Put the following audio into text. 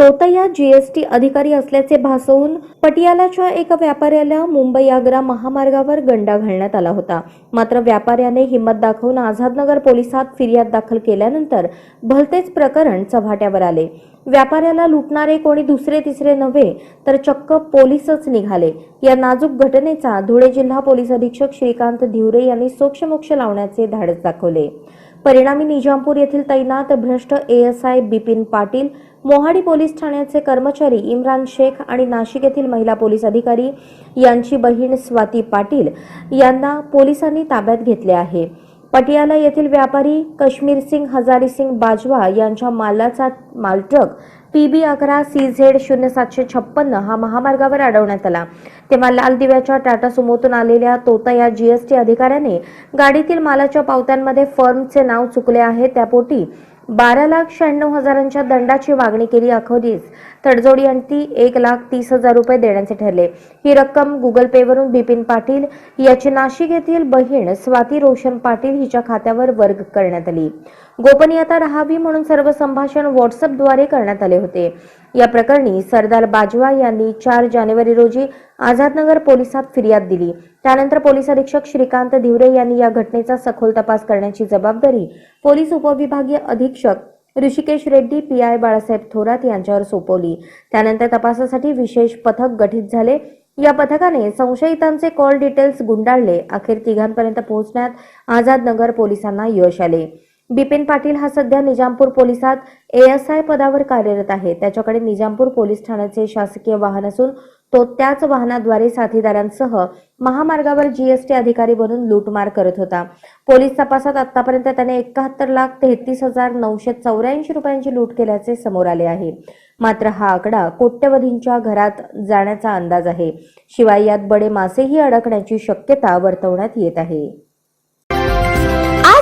तोतया GST अधिकारी असल्याचे भासवून पटियालाच्या एका व्यापाऱ्याला मुंबई आग्रा महामार्गावर गंडा घालण्यात आला होता. मात्र व्यापाऱ्याने हिंमत दाखवून आझादनगर पोलिसात फिर्याद दाखल केल्यानंतर भलतेच प्रकरण चव्हाट्यावर आले. व्यापाऱ्याला लुटणारे कोणी दुसरे तिसरे नव्हे तर चक्क पोलीसच निघाले. या नाजूक घटनेचा धुळे जिल्हा पोलीस अधीक्षक श्रीकांत धिवरे यांनी सोक्षमोक्ष लावण्याचे धाडस दाखवले. परिणामी निजामपूर येथील तैनात भ्रष्ट एएसआय बिपिन पाटील मोहाडी पोलीस ठाण्याचे कर्मचारी इम्रान शेख आणि नाशिक येथील महिला पोलीस अधिकारी यांची बहीण स्वाती पाटील यांना पोलिसांनी ताब्यात घेतले आहे. पटियाला येथील व्यापारी कश्मीर सिंग हजारी सिंग बाजवा यांच्या मालाचा मालट्रक पी बी अकरा सी झेड शून्य सातशे छप्पन्न हा महामार्गावर अडवण्यात आला. तेव्हा लाल दिव्याच्या टाटा सुमोतून आलेल्या तोता या जीएसटी अधिकाऱ्याने गाडीतील मालाच्या पावत्यांमध्ये फर्मचे नाव चुकले आहे. त्यापोटी बारा लाख शहाण्णव हजारांच्या दंडाची मागणी केली अखेरीस. तडजोडी अंती एक लाख तीस हजार रुपये देण्याचे ठरले. ही रक्कम गुगल पेवरून बिपिन पाटील याची नाशिक येथील बहीण स्वाती रोशन पाटील हिच्या खात्यावर वर्ग करण्यात आली. गोपनीयता राहावी म्हणून सर्व संभाषण व्हॉट्सअपद्वारे करण्यात आले होते. या प्रकरणी सरदार बाजवा यांनी चार जानेवारी रोजी आझादनगर पोलिसात फिर्याद दिली. त्यानंतर पोलीस अधीक्षक श्रीकांत धिवरे यांनी या घटनेचा सखोल तपास करण्याची जबाबदारी पोलीस उपविभागीय अधीक्षक ऋषिकेश रेड्डी पी आय बाळासाहेब थोरात यांच्यावर सोपवली. त्यानंतर तपासासाठी विशेष पथक गठीत झाले. या पथकाने संशयितांचे कॉल डिटेल्स गुंडाळले. अखेर तिघांपर्यंत पोहोचण्यात आझादनगर पोलिसांना यश आले. बिपिन पाटील हा सध्या निजामपूर पोलिसात एएसआय पदावर कार्यरत आहे. त्याच्याकडे निजामपूर पोलीस ठाण्याचे शासकीय वाहन असून तो त्याच वाहनाद्वारे साथीदारांसह महामार्गावर जीएसटी अधिकारी बनून लूटमार करत होता. पोलीस तपासात आतापर्यंत त्याने एकाहत्तर लाख तेहतीस हजार नऊशे चौऱ्याऐंशी रुपयांची लूट केल्याचे समोर आले आहे. मात्र हा आकडा कोट्यवधींच्या घरात जाण्याचा अंदाज आहे. शिवाय यात बडे मासेही अडकण्याची शक्यता वर्तवण्यात येत आहे.